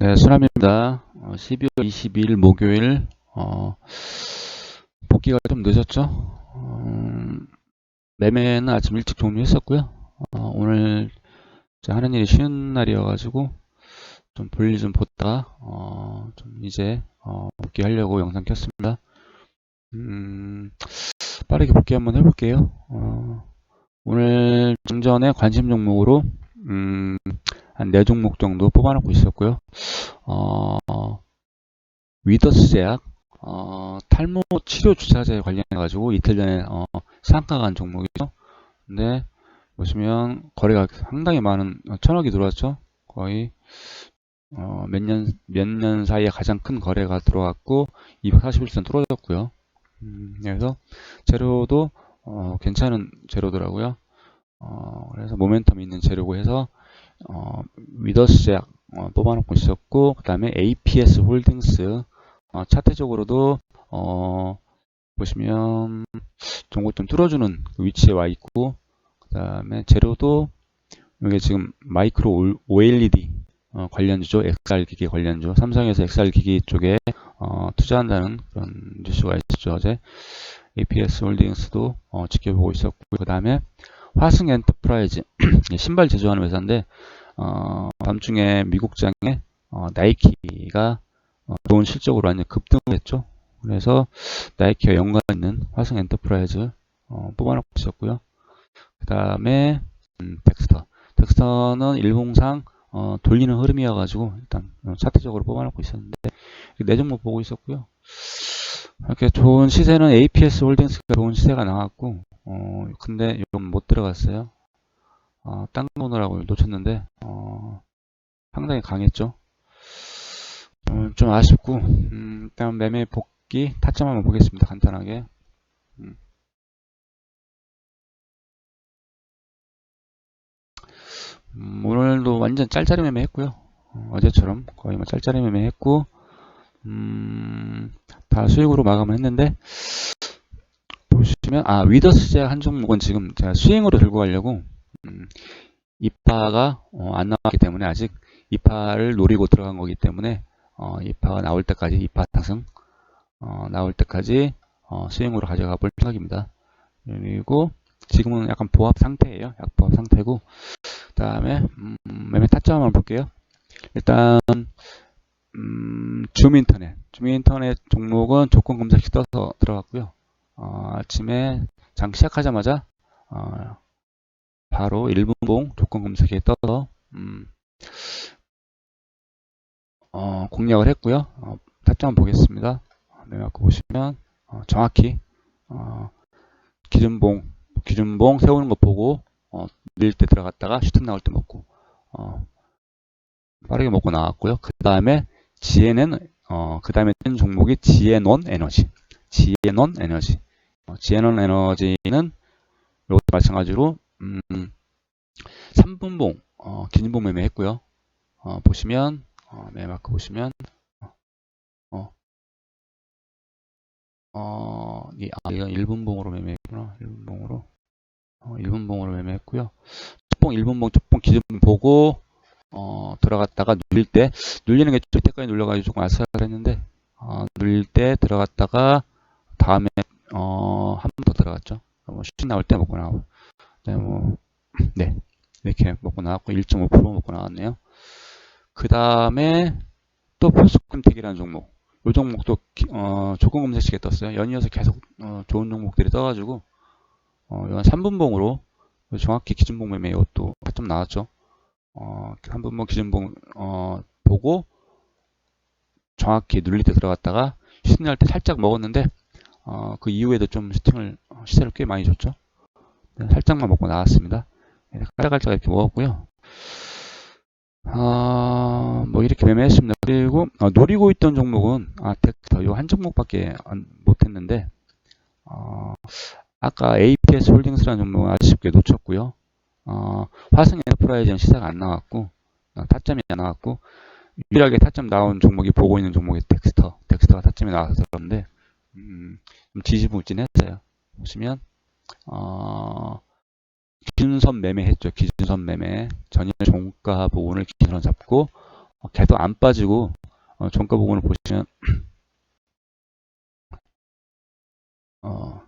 네, 수남입니다. 어, 12월 22일 목요일, 어, 복귀가 좀 늦었죠? 음, 매매는 아침 일찍 종료했었고요. 어, 오늘 하는 일이 쉬는 날이어가지고 좀 볼일 좀 보다가 어, 좀 이제 어, 복귀하려고 영상 켰습니다. 음, 빠르게 복귀 한번 해볼게요. 어, 오늘 중전에 관심 종목으로 음, 한 4종목 정도 뽑아놓고 있었고요. 어, 위더스 제약, 어, 탈모 치료 주사제에 관련해가지고 이틀 전에 어, 상가 간 종목이죠. 근데 보시면 거래가 상당히 많은 천억이 들어왔죠. 거의 어, 몇 년, 몇 년 사이에 가장 큰 거래가 들어왔고 241선 뚫어졌고요. 음, 그래서 재료도 어, 괜찮은 재료더라고요. 어, 그래서 모멘텀 있는 재료고 해서 어, 위더스 제약 어, 뽑아놓고 있었고 그 다음에 APS 홀딩스 어, 차트적으로도 어, 보시면 종목 좀 뚫어주는 그 위치에 와 있고 그 다음에 재료도 이게 지금 마이크로 OLED 어, 관련주죠. XR 기기 관련주. 삼성에서 XR 기기 쪽에 어, 투자한다는 그런 뉴스가 있었죠. 어제 APS 홀딩스도 어, 지켜보고 있었고 그 다음에 화승 엔터프라이즈 신발 제조하는 회사인데 어, 밤중에 미국장에 어, 나이키가 어, 좋은 실적으로 완전 급등을 했죠. 그래서 나이키와 연관 있는 화승 엔터프라이즈 어, 뽑아놓고 있었고요. 그 다음에 음, 덱스터. 덱스터는 일봉상 어, 돌리는 흐름이어가지고 일단 어, 차트적으로 뽑아놓고 있었는데 네 종목 보고 있었고요. 이렇게 좋은 시세는 APS 홀딩스가 좋은 시세가 나왔고 어, 근데 이건 못 들어갔어요. 어, 딴 거느라고 놓쳤는데 어, 상당히 강했죠. 어, 좀 아쉽고 음, 일단 매매 복귀 타점 한번 보겠습니다. 간단하게. 음. 음, 오늘도 완전 짤짤이 매매 했고요. 어, 제처럼 거의 뭐 짤짤이 매매 했고 음, 다 수익으로 마감을 했는데 보시면 아 위더스 제한 종목은 지금 제가 스윙으로 들고 가려고 음, 이파가 어, 안 나왔기 때문에 아직 이파를 노리고 들어간 거기 때문에 어, 이파가 나올 때까지 이파 탑승 어, 나올 때까지 어, 스윙으로 가져가 볼 생각입니다. 그리고 지금은 약간 보합 상태예요. 약 보합 상태고 그 다음에 음, 매매 타점 한번 볼게요. 일단 음, 줌인터넷 줌인터넷 종목은 조건 검색시 떠서 들어갔고요. 어, 아침에 장 시작하자마자 어, 바로 1분봉 조건 검색에 떠서 음, 어, 공략을 했고요. 어, 타점 보겠습니다. 매매 갖고 보시면 어, 정확히 어, 기준봉 기준봉 세우는 거 보고 어, 밀때 들어갔다가 슈팅 나올 때 먹고 어, 빠르게 먹고 나왔고요. 그 다음에 GNN 어, 그 다음에 뜬 종목이 GN원 에너지 GN원 에너지 어, GN원 에너지는 이것도 마찬가지로 음, 3분봉 어, 기준봉 매매했고요. 어, 보시면 어, 매마크 보시면 어, 어, 이, 아, 이건 1분봉으로 매매했구나. 1분봉으로 어, 1분봉으로 매매했고요. 첫봉 1분봉 첫봉 기준봉 보고 어, 들어갔다가 눌릴 때 눌리는 게 이때까지 눌려가지고 조금 아슬아슬했는데 어, 눌릴 때 들어갔다가 다음에 어, 한 번 더 들어갔죠. 뭐 슈팅 나올 때 먹고 나오고 네, 뭐, 네. 이렇게 먹고 나왔고 1.5% 먹고 나왔네요. 그 다음에 또 포스컨텍이라는 종목. 이 종목도 어, 조건 검색식에 떴어요. 연이어서 계속 어, 좋은 종목들이 떠가지고 어, 이건 3분봉으로 정확히 기준봉 매매 이것도 좀 나왔죠. 어, 3분봉 기준봉 어, 보고 정확히 눌릴 때 들어갔다가 슈팅할 때 살짝 먹었는데 어, 그 이후에도 좀 슈팅을 어, 시세를 꽤 많이 줬죠. 네, 살짝만 먹고 나왔습니다. 깔짝깔짝 이렇게 먹었고요. 아, 뭐 이렇게 매매했습니다. 그리고 어, 노리고 있던 종목은 아, 덱터 이한 종목밖에 못했는데 어, 아까 APS 홀딩스라는 종목은 아쉽게 놓쳤고요. 어, 화성 엔터프라이즈는 시세가 안 나왔고 어, 타점이 안 나왔고 유일하게 타점 나온 종목이 보고 있는 종목이 덱스터 덱스터가 타점이 그런데 음, 좀 지지부진했어요. 보시면 어, 기준선 매매했죠. 기준선 매매. 전일 종가 부분을 기준으로 잡고 어, 계속 안 빠지고 어, 종가 부분을 보시면 어,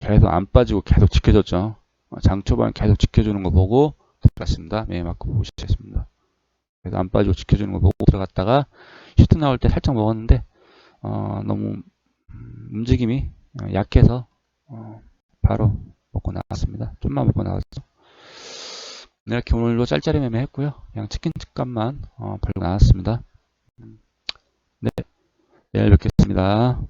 계속 안 빠지고 계속 지켜줬죠. 어, 장 초반 계속 지켜주는 거 보고 들어갔습니다. 매매 마크 보시겠습니다. 그래서 안 빠지고 지켜주는 거 보고 들어갔다가 슈트 나올 때 살짝 먹었는데 어, 너무 음, 움직임이 어, 약해서 어, 바로 먹고 나왔습니다. 좀만 먹고 나왔죠. 네, 이렇게 오늘도 짤짤이 매매 했고요. 그냥 치킨 특값만 어, 벌고 나왔습니다. 음, 네, 내일 뵙겠습니다.